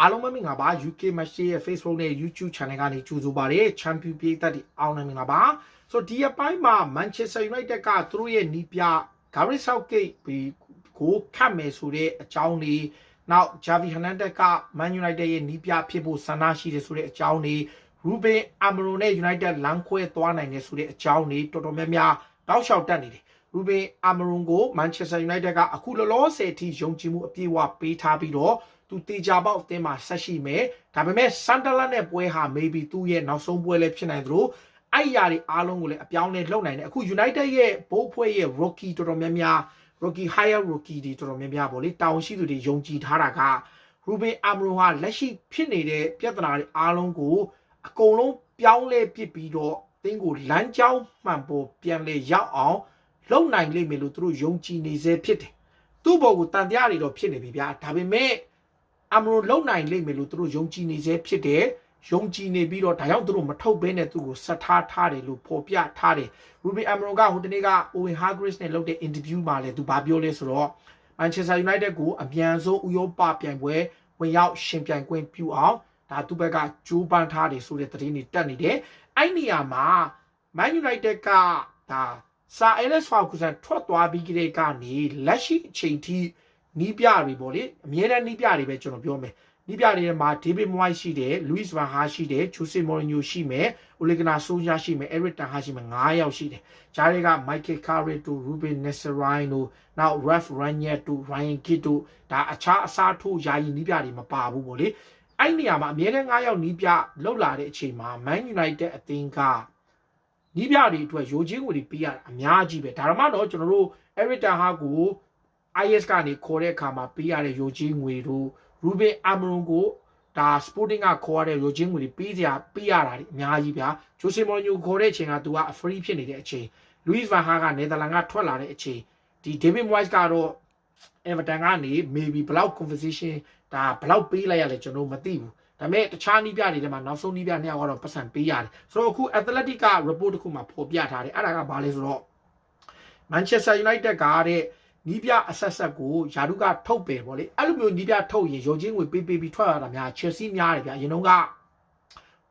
အားလုံးပဲမင်္ဂလာပါ UK Match ရဲ့ Facebook နဲ့ YouTube Channel ကနေကြိုဆိုပါရစေ Champion ပြည်သက်တွေအားလုံးမင်္ဂလာပါဆိုတော့ဒီအပိုင်းမှာ Manchester United ကသူတို့ရဲ့နီးပြ Gareth Southgate ကိုခတ်မယ်ဆိုတဲ့အကြောင်းလေးနောက် Javi Hernandez က Man United ရဲ့နီးပြဖြစ်ဖို့ဆန္ဒရှိတယ်ဆိုတဲ့အကြောင်းလေး Ruben Amorim နဲ့ United လမ်းခွဲသွားနိုင်တယ်ဆိုတဲ့အကြောင်းလေးတော်တော်များများတောက်လျှောက်တက်နေတယ် ရူဘင်အာမရွန်ကိုမန်ချက်စတာယူနိုက်တက်ကအခုလောလောဆယ်အထိယုံကြည်မှုအပြည့်အဝပေးထားပြီးတော့သူတေချာပေါက်အသင်းမှာဆက်ရှိမယ်ဒါပေမဲ့ဆန်တလန်နဲ့ပွဲဟာ maybe သူ့ရဲ့နောက်ဆုံးပွဲလည်းဖြစ်နိုင်သလိုအဲ့အရာတွေအားလုံးကိုလည်းအပြောင်းအလဲလုပ်နိုင်တယ်အခု United ရဲ့ဘိုးဖွဲ့ရဲ့ rookie တော်တော်များများ rookie higher rookie တွေတော်တော်များများပေါ့လေတောင်းရှိသူတွေယုံကြည်ထားတာကရူဘင်အာမရွန်ဟာလက်ရှိဖြစ်နေတဲ့ပြဿနာတွေအားလုံးကိုအကုန်လုံးပြောင်းလဲပစ်ပြီးတော့အသင်းကိုလမ်းကြောင်းမှန်ပေါ်ပြန်လဲရောက်အောင် လုံနိုင်လိမ့်မယ်လို့သူတို့ယုံကြည်နေစေဖြစ်တယ်။သူ့ဘော်ကိုတန်တရားတွေတော့ဖြစ်နေပြီဗျာ။ဒါပေမဲ့အမရုံလုံနိုင်လိမ့်မယ်လို့သူတို့ယုံကြည်နေစေဖြစ်တယ်။ယုံကြည်နေပြီးတော့ဒါကြောင့်သူတို့မထုတ်ဘဲနဲ့သူ့ကိုဆက်ထားထားတယ်လို့ဖော်ပြထားတယ်။ရူဘီအမရုံကဟိုတနေ့က Owen Hargreaves နဲ့လုပ်တဲ့ interview မှာလည်းသူဘာပြောလဲဆိုတော့ Manchester United ကိုအမြန်ဆုံးဥရောပပြိုင်ပွဲဝင်ရောက်ရှင်ပြိုင်ခွင့်ပြုအောင်ဒါသူ့ဘက်ကကြိုးပမ်းထားတယ်ဆိုတဲ့သတင်းတွေတက်နေတယ်။အဲ့နေရာမှာ Man United ကဒါ ဆာအဲလက်စ်ဖာကူဆန်ထွက်သွားပြီးကြတဲ့ကနေလက်ရှိအချိန်ထိနီးပြတွေပေါ့လေအမြဲတမ်းနီးပြတွေပဲကျွန်တော်ပြောမယ်နီးပြတွေထဲမှာဒေးဗစ်မွိုက်ရှိတယ်လူးစ်ဗန်ဟာရှိတယ်ဂျိုဆေမော်ရီညိုရှိမယ်အိုလီဂနာဆိုးရှာရှိမယ်အဲရစ်တန်ဟာရှိမယ်9ယောက်ရှိတယ်ဂျားတွေကမိုက်ကယ်ကာရီတိုရူဘင်နက်ဆရိုင်းတို့နောက်ရက်ဖ်ရန်ညက်တို့ရိုင်ဂစ်တို့ဒါအခြားအစားထိုးယာယီနီးပြတွေမပါဘူးပေါ့လေအဲ့နေရာမှာအမြဲတမ်း9ယောက်နီးပြလောက်လာတဲ့အချိန်မှာ Man United အသင်းက နီးပြတွေအတွက်ရိုချင်းကိုတွေပေးရတာအများကြီးပဲဒါမှမဟုတ်ကျွန်တော်တို့ Eric Ten Hag ကို IS ကနေခေါ်တဲ့အခါမှာပေးရတဲ့ရိုချင်းငွေတို့ Ruben Amorim ကိုဒါ Sporting ကခေါ်ရတဲ့ရိုချင်းငွေတွေပေးစရာပေးရတာအများကြီးဗျာ Jose Mourinho ခေါ်တဲ့အချိန်ကသူက free ဖြစ်နေတဲ့အချိန် Luis van Gaal က Netherlands ကထွက်လာတဲ့အချိန်ဒီ David Moyes ကတော့ Everton ကနေ maybe ဘလောက် conversation ဒါဘလောက်ပေးလိုက်ရလဲကျွန်တော်မသိဘူး ဒါပေမဲ့တခြားနီးပြတွေထဲမှာနောက်ဆုံးနီးပြနှစ်ယောက်ကတော့ပတ်စံပေးရတယ်ဆိုတော့အခု Athletic က report တစ်ခုမှာဖော်ပြထားတယ်အဲ့ဒါကဘာလဲဆိုတော့ Manchester United ကတဲ့နီးပြအဆက်ဆက်ကိုယာရုကထုတ်ပယ်ပေါ့လေအဲ့လိုမျိုးနီးပြထုတ်ရင်ရုံချင်းငွေပေးပေးပြီးထွက်လာတာများ Chelsea များတယ်ဗျာအရင်တော့က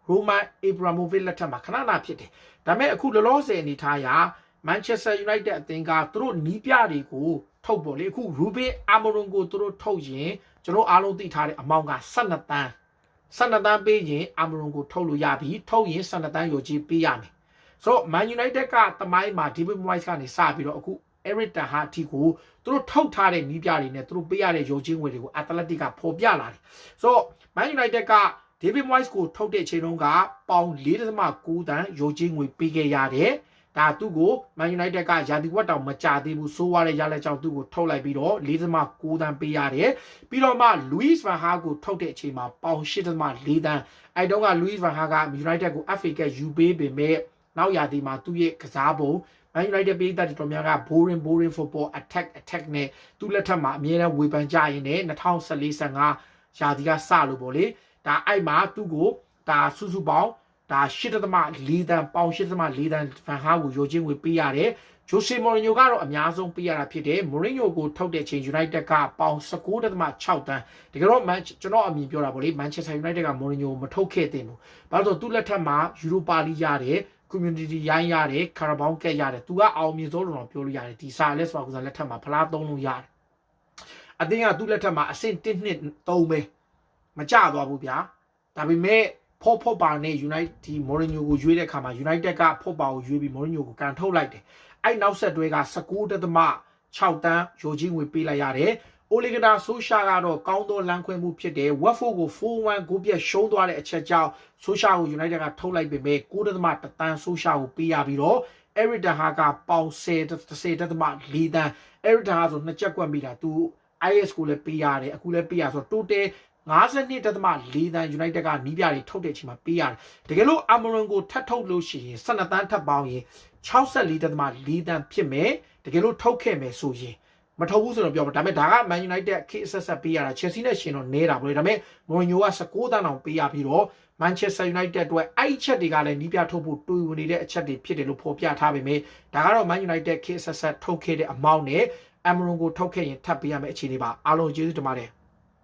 Roman Abramovich လက်ထက်မှာခဏခဏဖြစ်တယ်ဒါပေမဲ့အခုလောလောဆယ်အနေထားရာ Manchester United အသင်းကသူတို့နီးပြတွေကိုထုတ်ပေါ့လေအခု Ruben Amorim ကိုသူတို့ထုတ်ရင်ကျွန်တော်အားလုံးသိထားတဲ့အမောင်က12တန်း 12တန်းပေးရင် Amorim ကိုထုတ်လို့ရပြီထုတ်ရင်12တန်းရောကြီးပေးရမယ်ဆိုတော့ Man United ကတမိုင်းမှာ David Moyes ကနေစပြီးတော့အခု Eric Ten Hag အထိကိုသူတို့ထုတ်ထားတဲ့နီးပြတွေနဲ့သူတို့ပေးရတဲ့ရောချင်းငွေတွေကို Athletic ကဖော်ပြလာတယ်ဆိုတော့ Man United က David Moyes ကိုထုတ်တဲ့အချိန်တုန်းကပေါင်4.9တန်းရောချင်းငွေပေးခဲ့ရတယ် ဒါသူ့ကို Man United ကရာသီဝက်တောင်မကြသေးဘူးဆိုးွားတဲ့ရလက်ကြောင့်သူ့ကိုထုတ်လိုက်ပြီးတော့4.9တန်းပေးရတယ်ပြီးတော့မှ Luis van Gaal ကိုထုတ်တဲ့အချိန်မှာပေါင်8.4တန်းအဲတုန်းက Luis van Gaal က United ကို FA ကယူပေးပေမဲ့နောက်ရာသီမှာသူ့ရဲ့ကစားပုံ Man United ပေးတဲ့တော်များက boring boring football attack attack နဲ့သူ့လက်ထက်မှာအမြဲတမ်းဝေဖန်ကြရင်လည်း2014-15ရာသီကစလို့ပေါ့လေဒါအဲ့မှာသူ့ကိုဒါစုစုပေါင်း ဒါ8.4တန်ပေါင်8.4တန်ဖန်ဟာကိုရိုချင်းဝေပေးရတယ်ဂျိုဆေမော်ရီညိုကတော့အများဆုံးပေးရတာဖြစ်တယ်မိုရင်းညိုကိုထုတ်တဲ့ချိန် United ကပေါင်19.6တန်တကယ်တော့ကျွန်တော်အမြင်ပြောတာပေါ့လေ Manchester United ကမိုရင်းညိုမထုတ်ခဲ့တဲ့ဘူးဘာလို့ဆိုသူ့လက်ထက်မှာ Europa League ရတယ် community ရိုင်းရတယ် Carabao Cup ရတယ်သူကအောင်မြင်ဆုံးလို့တော့ပြောလို့ရတယ်ဒီစာလက်စပါကူစားလက်ထက်မှာဖလားသုံးလို့ရတယ်အတင်းကသူ့လက်ထက်မှာအဆင့်1နှစ်3ပဲမကြသွားဘူးဗျာဒါပေမဲ့ ဖော့ဖော့ပါနဲ့ United ဒီ Mourinho ကိုရွေးတဲ့အခါမှာ United ကဖော့ပါကိုရွေးပြီး Mourinho ကိုကန်ထုတ်လိုက်တယ်အဲ့နောက်ဆက်တွဲက19.6တန်းရိုချင်းငွေပေးလိုက်ရတယ်အိုလီဂနာဆိုရှာကတော့ကောင်းသောလမ်းခွဲမှုဖြစ်တယ်ဝက်ဖို့ကို4-1ဂိုးပြတ်ရှုံးသွားတဲ့အချက်ကြောင့်ဆိုရှာကို United ကထုတ်လိုက်ပေမဲ့9.1တန်းဆိုရှာကိုပေးရပြီးတော့ Eric Ten Hag ကပေါင်10 10.4တန်း Eric Ten Hag ဆိုနှစ်ချက်ကွက်မိတာသူ IS ကိုလည်းပေးရတယ်အခုလည်းပေးရဆိုတော့ total 52.4တန်း United ကနီးပြတွေထုတ်တဲ့အချိန်မှာပေးရတယ်တကယ်လို့ Amorim ကိုထပ်ထုတ်လို့ရှိရင်12တန်းထပ်ပေါင်းရင်64.4တန်းဖြစ်မယ်တကယ်လို့ထုတ်ခဲ့မယ်ဆိုရင်မထုတ်ဘူးဆိုတော့ပြောပါဒါပေမဲ့ဒါက Man United ခေတ်ဆက်ဆက်ပေးရတာ Chelsea နဲ့ရှင်တော့နေတာပေါ့လေဒါပေမဲ့ Mourinho က19တန်းအောင်ပေးရပြီးတော့ Manchester United အတွက်အဲ့အချက်တွေကလည်းနီးပြထုတ်ဖို့တွေးဝင်နေတဲ့အချက်တွေဖြစ်တယ်လို့ဖော်ပြထားပေမဲ့ဒါကတော့ Man United ခေတ်ဆက်ဆက်ထုတ်ခဲ့တဲ့အမောင်းနဲ့ Amorim ကိုထုတ်ခဲ့ရင်ထပ်ပေးရမယ့်အခြေအနေပါအားလုံးကျေးဇူးတင်ပါတယ်